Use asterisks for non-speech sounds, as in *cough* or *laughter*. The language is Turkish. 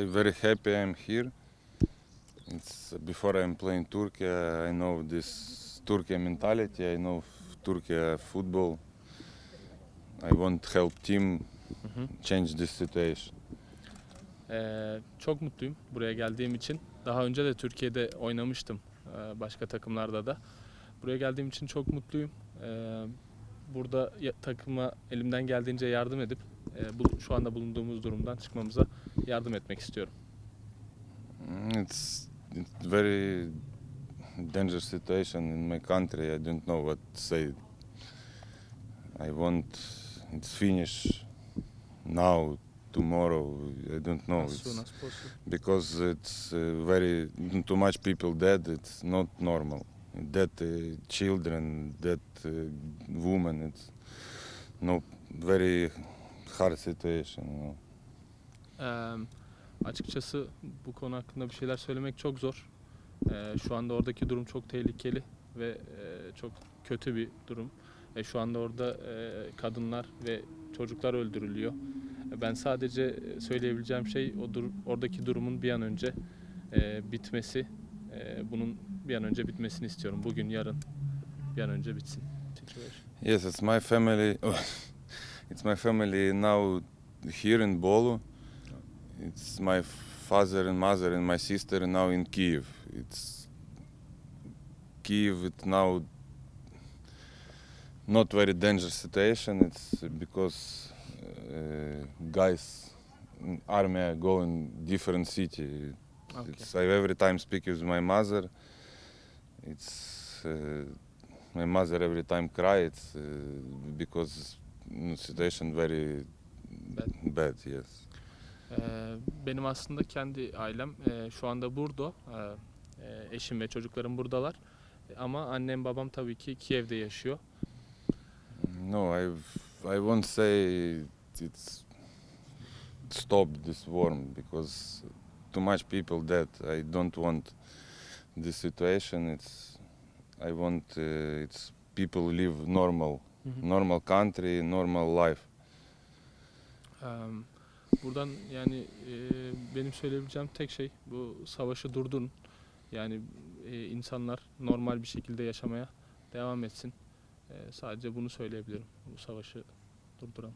I'm very happy I'm here. It's before I'm playing Turkey. I know this Turkey mentality. I know Turkey football. I want to help team hı. change this situation. Ee, çok mutluyum buraya geldiğim için. Daha önce de Türkiye'de oynamıştım e, başka takımlarda da. Buraya geldiğim için çok mutluyum. Ee, burada ya- takıma elimden geldiğince yardım edip şu anda bulunduğumuz durumdan çıkmamıza yardım etmek istiyorum. Mm, It's very dangerous situation in my country. I don't know what to say. I want it's finish now, tomorrow. I don't know. As soon as possible. because it's uh, very too much people dead. It's not normal. Dead uh, children, dead uh, women. It's no very hard situation. Know. Ee, açıkçası bu konu hakkında bir şeyler söylemek çok zor. Ee, şu anda oradaki durum çok tehlikeli ve e, çok kötü bir durum. E, şu anda orada e, kadınlar ve çocuklar öldürülüyor. E, Ben sadece söyleyebileceğim şey o dur- oradaki durumun bir an önce e, bitmesi. E, bunun bir an önce bitmesini istiyorum. Bugün, yarın bir an önce bitsin. situation. Yes, it's my family. *laughs* it's my family now here in Bolu. It's my father and mother and my sister now in Kiev. It's Kiev. It's now not very dangerous situation. It's because uh, guys in army go in different city. Okay. It's, I every time speak with my mother. It's uh, my mother every time cry. It's uh, because situation very Bad. bad. Yes. Ee, benim aslında kendi ailem e, şu anda burada. E, eşim ve çocuklarım buradalar. Ama annem babam tabii ki Kiev'de yaşıyor. No, I I won't say it's stop this war because too much people dead. I don't want this situation. It's I want uh, it's people live normal, normal country, normal life. Ee, buradan yani e, benim söyleyebileceğim tek şey bu savaşı durdurun. Yani e, insanlar normal bir şekilde yaşamaya devam etsin. E, sadece bunu söyleyebilirim. Bu savaşı durduran.